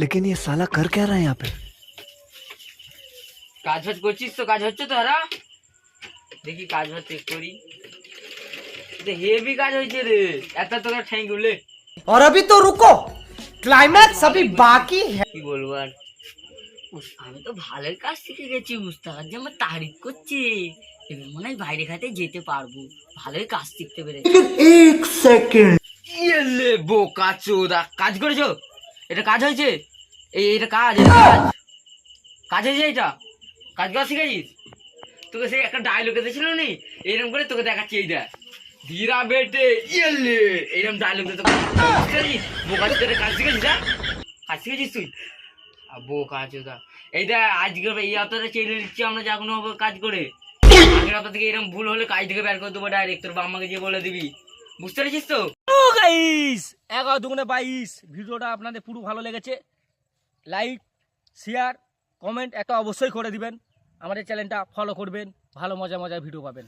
लेकिन ये साला कर क्या रहा है यहाँ पे কাজ ফাজ করছিস তো কাজ হচ্ছে তো হারা দেখি কাজ ফাজ চেক করি হেভি কাজ হয়েছে রে এত তোকে ঠ্যাং উঠলে और अभी तो रुको क्लाइमैक्स अभी बाकी है কি বলবো আর উফ, আমি তো ভালোই কাজ শিখে গেছি উস্তাদ যে আমার তারিফ করছে এবার মনে হয় বাইরে খাতে যেতে পারবো ভালোই কাজ শিখতে পেরে एक सेकंड ইয়েলে বোকা চোদা কাজ করেছো এটা কাজ হয়েছে? এই এটা কাজ কাজ। কাজ হয়েছে এটা কাজ করা শিখেছিস? তোকে সেই একটা ডায়লগ এসেছিল নি? এরকম করে তোকে দেখাচ্ছি, এই দেখ। ধীরা বেটে, ইয়েলে। এরকম ডায়লগ তোকে পারছিস? বোকা চোদা কাজ শিখেছিস হ্যাঁ? কাজ শিখেছিস তুই? বোকা চোদা এই দেখ, আজকে এই হপ্তাহে চেলে দিচ্ছি আমরা যা কোনো কাজ করে। আগের হপ্তাহ থেকে এরকম ভুল হলে কাজ থেকে বের করে দেবো ডাইরেক্ট তোর বাম্মাকে গিয়ে বলে দিবি। বুঝতে পেরেছিস তো? গাইস এগারো দুগুণে বাইশ। ভিডিওটা আপনাদের পুরো ভালো লেগেছে। লাইক শেয়ার কমেন্ট একটা অবশ্যই করে দিবেন। আমাদের চ্যানেলটা ফলো করবেন। ভালো মজা মজা ভিডিও পাবেন।